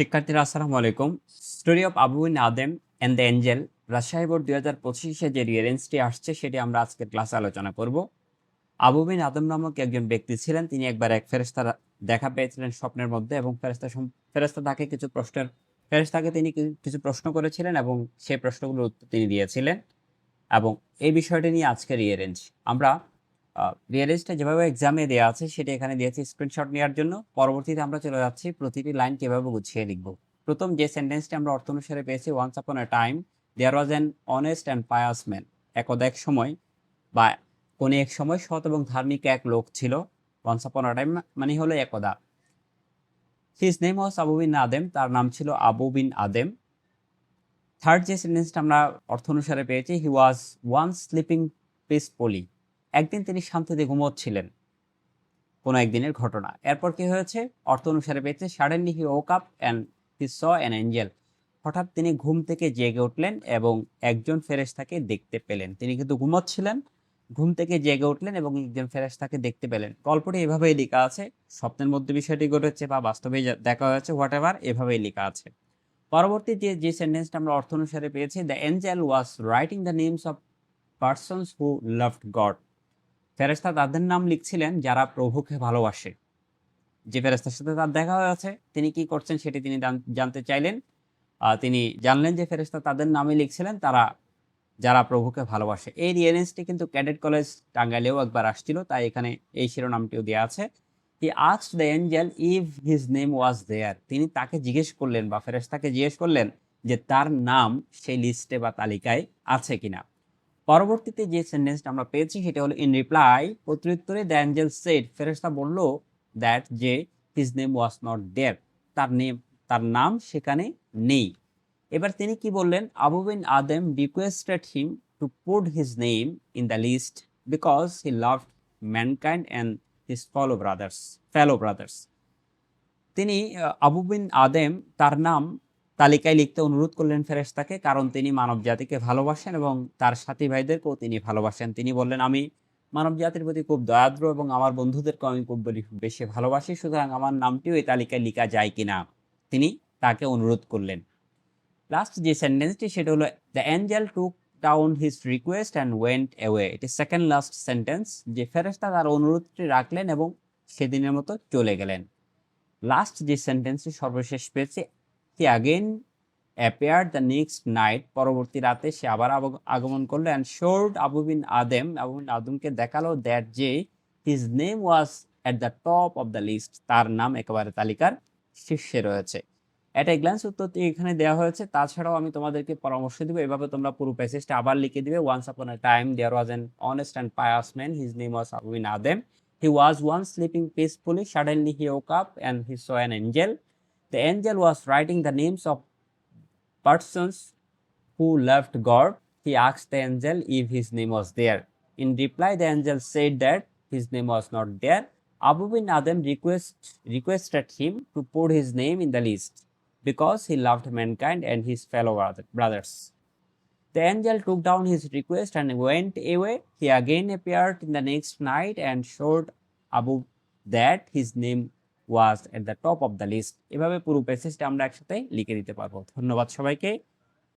শিক্ষার্থীরা, আসসালামু আলাইকুম। Story of Abou Ben Adhem and the angel Rajshahi board দুই হাজার পঁচিশে যে রিয়ারেন্সটি আসছে, সেটি আমরা আজকের ক্লাসে আলোচনা করব। আবু বিন আদম নামক একজন ব্যক্তি ছিলেন, তিনি একবার এক ফেরেস্তার দেখা পেয়েছিলেন স্বপ্নের মধ্যে এবং ফেরেস্তা ফেরেস্তা তাকে কিছু প্রশ্নের ফেরেস্তাকে তিনি কিছু প্রশ্ন করেছিলেন এবং সেই প্রশ্নগুলোর উত্তর তিনি দিয়েছিলেন। এবং এই বিষয়টি নিয়ে আজকের রিয়ারেঞ্জ আমরা রিয়ারেঞ্জটা যেভাবে এক্সামে দেওয়া আছে, সেটা এখানে দিয়েছি স্ক্রিনশট নেওয়ার জন্য। পরবর্তীতে আমরা চলে যাচ্ছি, প্রতিটি লাইন কীভাবে গুছিয়ে লিখব? প্রথম যে সেন্টেন্সটি আমরা অর্থ অনুসারে পেয়েছি once upon a time there was an honest and pious man একদা এক সময়, বা কোনো এক সময় সৎ এবং ধার্মিক এক লোক ছিল। ওয়ান্স আপন আ টাইম মানে হলো একদা। His name was Abou Ben Adhem তার নাম ছিল আবু বিন আদেম থার্ড যে সেন্টেন্সটা আমরা অর্থ অনুসারে পেয়েছি he was one sleeping peacefully একদিন তিনি শান্তিতে ঘুমোচ্ছিলেন। কোনো একদিনের ঘটনা। এরপর কি হয়েছে? অর্থ অনুসারে পেয়েছে suddenly he woke up and he saw an angel হঠাৎ তিনি ঘুম থেকে জেগে উঠলেন এবং একজন ফেরেশতাকে দেখতে পেলেন। তিনি কিন্তু ঘুমোচ্ছিলেন। ঘুম থেকে জেগে উঠলেন এবং একজন ফেরেশতাকে দেখতে পেলেন। গল্পটি এভাবেই লেখা আছে। স্বপ্নের মধ্যে বিষয়টি ঘটেছে বা বাস্তবে দেখা হয়েছে হোয়াট এভার এভাবেই লেখা আছে। পরবর্তী যে যে সেন্টেন্সটা আমরা অর্থ অনুসারে পেয়েছি the angel was writing the names of persons who loved God ফেরেস্তা তাদের নাম লিখছিলেন যারা প্রভুকে ভালোবাসে। যে ফেরেস্তার সাথে তার দেখা হয়েছে তিনি কি করছেন সেটি তিনি জান- জানতে চাইলেন। তিনি জানলেন যে ফেরেস্তা তাদের নামে লিখছিলেন তারা, যারা প্রভুকে ভালোবাসে। এই রিয়ারেন্সটি কিন্তু ক্যাডেট কলেজ টাঙ্গাইলেও একবার আসছিল, তাই এখানে এই শিরোনামটিও দেওয়া আছে। He ask the angel if his name was there তিনি তাকে জিজ্ঞেস করলেন বা ফেরেস্তাকে জিজ্ঞেস করলেন যে তার নাম সেই লিস্টে বা তালিকায় আছে কিনা। পরবর্তীতে যে সেন্টেন্সটা আমরা পেয়েছি, সেটা হলো ইন রিপ্লাই প্রত্যুত্তরে দ্য অ্যাঞ্জেল সেড ফেরেস্তা বলল দ্যাট যে his name was not there তার নেম তার নাম সেখানে নেই। এবার তিনি কি বললেন? Abou Ben Adhem requested him to put his name in the list because he love mankind and his follow brothers fellow brothers তিনি আবু বিন আদেম তার নাম তালিকায় লিখতে অনুরোধ করলেন ফেরেশতাকে, কারণ তিনি মানব জাতিকে ভালোবাসেন এবং তার সাথী ভাইদেরকেও তিনি ভালোবাসেন। তিনি বললেন, আমি মানব জাতির প্রতি খুব দয়াদ্র এবং আমার বন্ধুদেরকেও আমি খুব বেশি ভালোবাসি, সুতরাং আমার নামটিও এই তালিকায় লেখা যায় কিনা? তিনি তাকে অনুরোধ করলেন। লাস্ট যে সেন্টেন্সটি সেটা হলো the angel took down his request and went away এটি সেকেন্ড লাস্ট সেন্টেন্স যে ফেরেস্তা তার অনুরোধটি রাখলেন এবং সেদিনের মতো চলে গেলেন। লাস্ট যে সেন্টেন্সটি সর্বশেষ পেয়েছে he again appear the next night পরবর্তী রাতে সে আবার আগমন করল and showed Abou Ben Adhem Abou Ben আদমকে দেখাল দ্যাট যে his name was at the top of the list তার নাম একেবারে তালিকার শীর্ষে রয়েছে। একটা গ্ল্যান্স উত্তরটি এখানে দেওয়া হয়েছে, তাছাড়াও আমি তোমাদেরকে পরামর্শ দিব, এভাবে তোমরা পুরো প্যাসেজটা আবার লিখে দিবে। Once upon a time there was an honest and pious man his name was Abou Ben Adhem he was one sleeping peacefully suddenly he woke up and he saw an angel The angel was writing the names of persons who loved God. He asked the angel if his name was there. In reply, the angel said that his name was not there. Abu bin Adam request, requested him to put his name in the list because he loved mankind and his fellow brothers. The angel took down his request and went away. He again appeared in the next night and showed Abu that his name was at the top of the list এভাবে পুরো প্যাসেজটা আমরা একসাথে লিখে দিতে পারব। ধন্যবাদ সবাইকে।